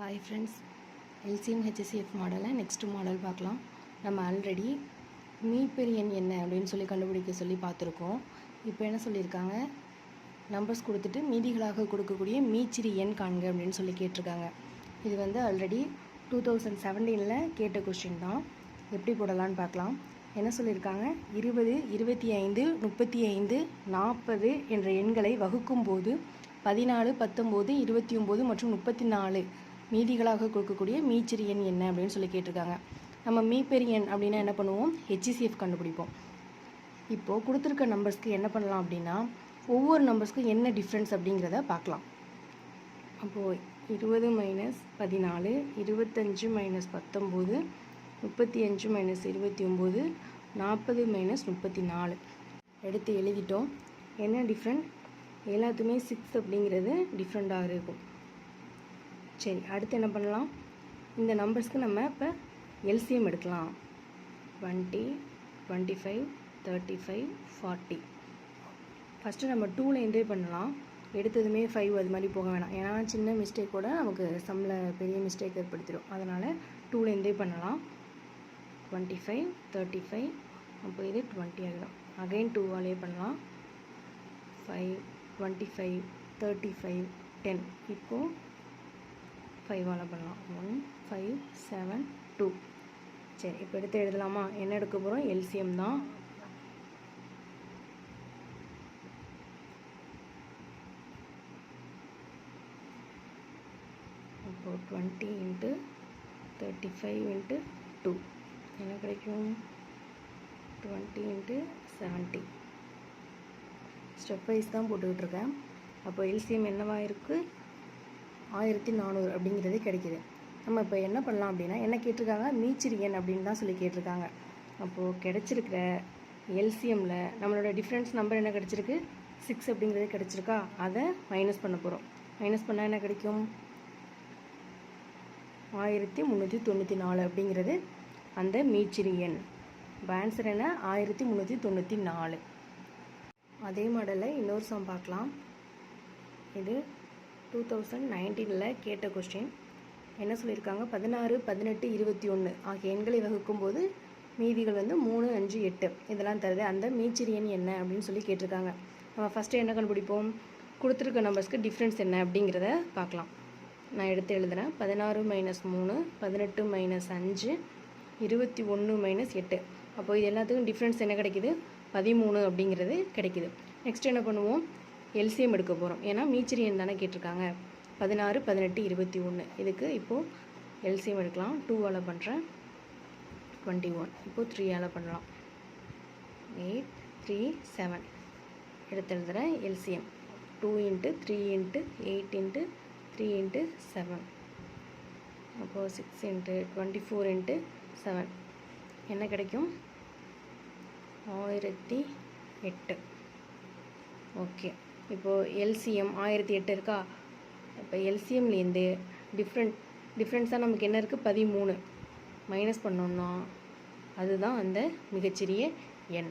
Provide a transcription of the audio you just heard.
Hi friends LCM HSCF மாடலை next model பார்க்கலாம். நம்ம ஆல்ரெடி மீப்பெரியன் என்ன அப்படின்னு சொல்லி கண்டுபிடிக்க சொல்லி பார்த்துருக்கோம். இப்போ என்ன சொல்லியிருக்காங்க? நம்பர்ஸ் கொடுத்துட்டு மீதிகளாக கொடுக்கக்கூடிய மீச்சிறு எண் காண்க அப்படின்னு சொல்லி கேட்டிருக்காங்க. இது வந்து ஆல்ரெடி டூ தௌசண்ட் செவன்டீனில் கேட்ட கொஸ்டின் தான். எப்படி போடலான்னு பார்க்கலாம். என்ன சொல்லியிருக்காங்க? இருபது இருபத்தி ஐந்து முப்பத்தி ஐந்து நாற்பது என்ற எண்களை வகுக்கும்போது பதினாலு பத்தொம்போது இருபத்தி ஒம்பது மற்றும் முப்பத்தி நாலு மீதிகளாக கொடுக்கக்கூடிய மீச்சிறு எண் என்ன அப்படின்னு சொல்லி கேட்டிருக்காங்க. நம்ம மீப்பெரிய எண் அப்படின்னா என்ன பண்ணுவோம்? ஹெச்சிசிஎஃப் கண்டுபிடிப்போம். இப்போது கொடுத்துருக்க நம்பர்ஸ்க்கு என்ன பண்ணலாம் அப்படின்னா ஒவ்வொரு நம்பர்ஸ்க்கும் என்ன டிஃப்ரென்ஸ் அப்படிங்கிறத பார்க்கலாம். அப்போது இருபது மைனஸ் பதினாலு இருபத்தஞ்சு மைனஸ் பத்தொம்போது முப்பத்தி அஞ்சு மைனஸ் இருபத்தி ஒம்பது நாற்பது மைனஸ் முப்பத்தி நாலு எடுத்து எழுதிட்டோம். என்ன டிஃப்ரெண்ட் எல்லாத்துமே சிக்ஸ் அப்படிங்கிறது டிஃப்ரெண்ட்டாக இருக்கும். சரி அடுத்து என்ன பண்ணலாம்? இந்த நம்பர்ஸ்க்கு நம்ம இப்போ எல்சிஎம் எடுக்கலாம். Twenty twenty five thirty five forty first நம்ம டூலேருந்தே பண்ணலாம். எடுத்ததுமே ஃபைவ் அது மாதிரி போக வேணாம். ஏன்னா சின்ன மிஸ்டேக் கூட நமக்கு சம்மில் பெரிய மிஸ்டேக் ஏற்படுத்திடும் அதனால் டூலேருந்தே பண்ணலாம் டுவெண்ட்டி ஃபைவ் தேர்ட்டி ஃபைவ் அப்போ இது டுவெண்ட்டி ஆகிடும். அகைன் டூவாலே பண்ணலாம். Five twenty five thirty five ten இப்போது ஃபைவால் பண்ணலாம். ஒன் ஃபைவ் செவன் டூ சரி இப்போ எடுத்து எழுதலாமா? என்ன எடுக்க போகிறோம் எல்சிஎம் தான். அப்போது twenty into thirty five into two என்ன கிடைக்கும்? Twenty into seventy step wise தான் போட்டுக்கிட்டு இருக்கேன். அப்போ எல்சிஎம் என்னவாக இருக்குது ஆயிரத்தி நானூறு அப்படிங்கிறது கிடைக்கிது. நம்ம இப்போ என்ன பண்ணலாம் அப்படின்னா என்ன கேட்டிருக்காங்க? மீச்சிரியன் அப்படின்னு தான் சொல்லி கேட்டிருக்காங்க. அப்போது கிடச்சிருக்கிற எல்சிஎம்மில் நம்மளோட டிஃப்ரென்ஸ் நம்பர் என்ன கிடச்சிருக்கு? சிக்ஸ் அப்படிங்கிறது கிடச்சிருக்கா? அதை மைனஸ் பண்ண போகிறோம் மைனஸ் பண்ணால் என்ன கிடைக்கும்? ஆயிரத்தி முந்நூற்றி தொண்ணூற்றி நாலு அப்படிங்கிறது அந்த மீச்சிறு எண் இப்போ ஆன்சர் என்ன? ஆயிரத்தி முந்நூற்றி தொண்ணூற்றி நாலு. அதே மாடலில் இன்னொரு சம் பார்க்கலாம். இது டூ தௌசண்ட் நைன்டீனில் கேட்ட கொஸ்டின் என்ன சொல்லியிருக்காங்க? பதினாறு பதினெட்டு இருபத்தி ஒன்று ஆகிய எண்களை வகுக்கும்போது மீதிகள் வந்து மூணு அஞ்சு எட்டு. இதெல்லாம் தருது. அந்த மீச்சிறு எண் என்ன அப்படின்னு சொல்லி கேட்டிருக்காங்க. நம்ம ஃபஸ்ட்டு என்ன கண்டுபிடிப்போம்? கொடுத்துருக்க நம்பர்ஸ்க்கு டிஃப்ரென்ஸ் என்ன அப்படிங்கிறத பார்க்கலாம். நான் எடுத்து எழுதுகிறேன் பதினாறு மைனஸ் மூணு பதினெட்டு மைனஸ் அஞ்சு இருபத்தி ஒன்று மைனஸ் எட்டு. அப்போது இது எல்லாத்துக்கும் டிஃப்ரென்ஸ் என்ன கிடைக்குது? பதிமூணு அப்படிங்கிறது கிடைக்குது. நெக்ஸ்ட் என்ன பண்ணுவோம்? எல்சிஎம் எடுக்க போகிறோம் ஏன்னா மீச்சிரியன் தானே கேட்டிருக்காங்க. பதினாறு பதினெட்டு இருபத்தி ஒன்று இதுக்கு இப்போது எல்சிஎம் எடுக்கலாம். டூவால் பண்ணுறேன் டுவெண்ட்டி ஒன் இப்போது த்ரீயால் பண்ணலாம். எயிட் த்ரீ செவன் எடுத்து எழுதுகிறேன் LCM two into three into eight into three into seven அப்போது six into twenty four into seven என்ன கிடைக்கும்? ஆயிரத்தி எட்டு. ஓகே இப்போது எல்சிஎம் ஆயிரத்தி எட்டு இருக்கா? இப்போ எல்சிஎம்லேருந்து டிஃப்ரெண்ட் டிஃப்ரென்ஸாக நமக்கு என்ன இருக்குது பதிமூணு. மைனஸ் பண்ணோம்னா அதுதான் அந்த மிகச்சிறிய எண்.